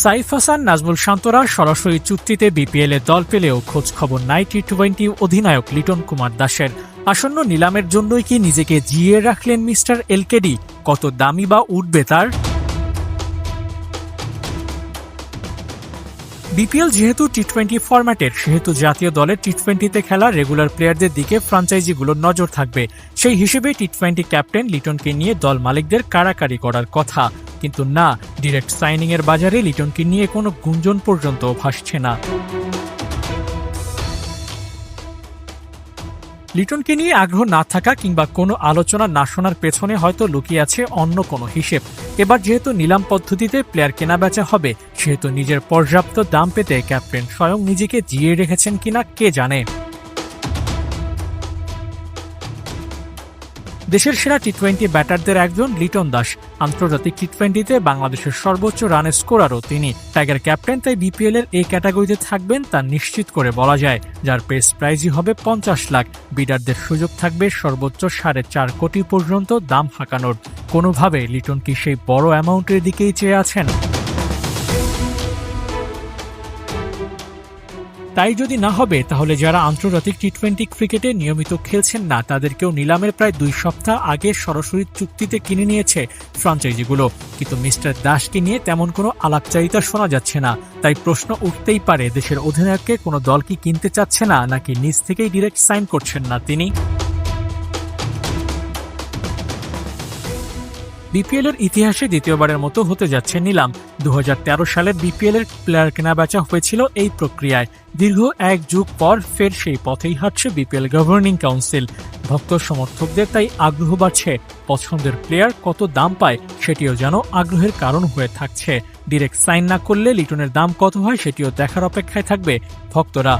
সাইফ হাসান, নাজমুল শান্তরা সরাসরি চুক্তিতে বিপিএল দল পেলেও খোঁজ খবর নাই টি টোয়েন্টি অধিনায়ক লিটন কুমার দাসের। আসন্ন নিলামের জন্যই কি নিজেকে জিয়ে রাখলেন মিস্টার এলকেডি কত দামি বা উঠবে তার? বিপিএল যেহেতু টি টোয়েন্টি ফরম্যাটের, সেহেতু জাতীয় দলের টি টোয়েন্টিতে খেলা রেগুলার প্লেয়ারদের দিকে ফ্রাঞ্চাইজিগুলোর নজর থাকবে। সেই হিসেবে টি টোয়েন্টি ক্যাপ্টেন লিটনকে নিয়ে দল মালিকদের কারাকারি করার কথা। কিন্তু না ডিরেক্ট সাইনিং এর বাজারে লিটনকে নিয়ে কোনো গুঞ্জন পর্যন্ত ভাসছে না। লিটনকে নিয়ে আগ্রহ না থাকা কিংবা কোনো আলোচনা না শোনার পেছনে হয়তো লুকিয়ে আছে অন্য কোনো হিসেব। এবার যেহেতু নিলাম পদ্ধতিতে প্লেয়ার কেনা বেচা হবে, সেহেতু নিজের পর্যাপ্ত দাম পেতে ক্যাপ্টেন স্বয়ং নিজেকে জিয়ে রেখেছেন কিনা কে জানে। দেশের সেরা টি টোয়েন্টি ব্যাটারদের একজন লিটন দাস। আন্তর্জাতিক টি টোয়েন্টিতে বাংলাদেশের সর্বোচ্চ রানের স্কোরারও তিনি। টাইগার ক্যাপ্টেন তাই বিপিএল এর এই ক্যাটাগরিতে থাকবেন তা নিশ্চিত করে বলা যায়, যার পেস প্রাইজই হবে পঞ্চাশ লাখ। বিডারদের সুযোগ থাকবে সর্বোচ্চ সাড়ে চার কোটি পর্যন্ত দাম হাঁকানোর। কোনোভাবে লিটন কি সেই বড় অ্যামাউন্টের দিকেই চেয়ে আছেন? তাই যদি না হবে, তাহলে যারা আন্তর্জাতিক টি টোয়েন্টি ক্রিকেটে নিয়মিত খেলছেন না, তাদেরকেও নিলামের প্রায় দুই সপ্তাহ আগে সরাসরি চুক্তিতে কিনে নিয়েছে ফ্রাঞ্চাইজিগুলো। কিন্তু মিস্টার দাসকে নিয়ে তেমন কোনো আলাপচারিতা শোনা যাচ্ছে না। তাই প্রশ্ন উঠতেই পারে, দেশের অধিনায়ককে কোনো দল কি কিনতে চাচ্ছে না, নাকি নিজ থেকেই ডিরেক্ট সাইন করছেন না তিনি? বিপিএল এর ইতিহাসে দ্বিতীয়বারের মতো হতে যাচ্ছে নিলাম। দুহাজার তেরো সালের বিপিএল এর প্লেয়ার কেনা বেচা হয়েছিল এই প্রক্রিয়ায়। দীর্ঘ এক যুগ পর ফের সেই পথেই হাঁটছে বিপিএল গভর্নিং কাউন্সিল ভক্ত সমর্থকদের তাই আগ্রহ বাড়ছে। পছন্দের প্লেয়ার কত দাম পায় সেটিও যেন আগ্রহের কারণ হয়ে থাকছে। ডিরেক্ট সাইন না করলে লিটনের দাম কত হয় সেটিও দেখার অপেক্ষায় থাকবে ভক্তরা।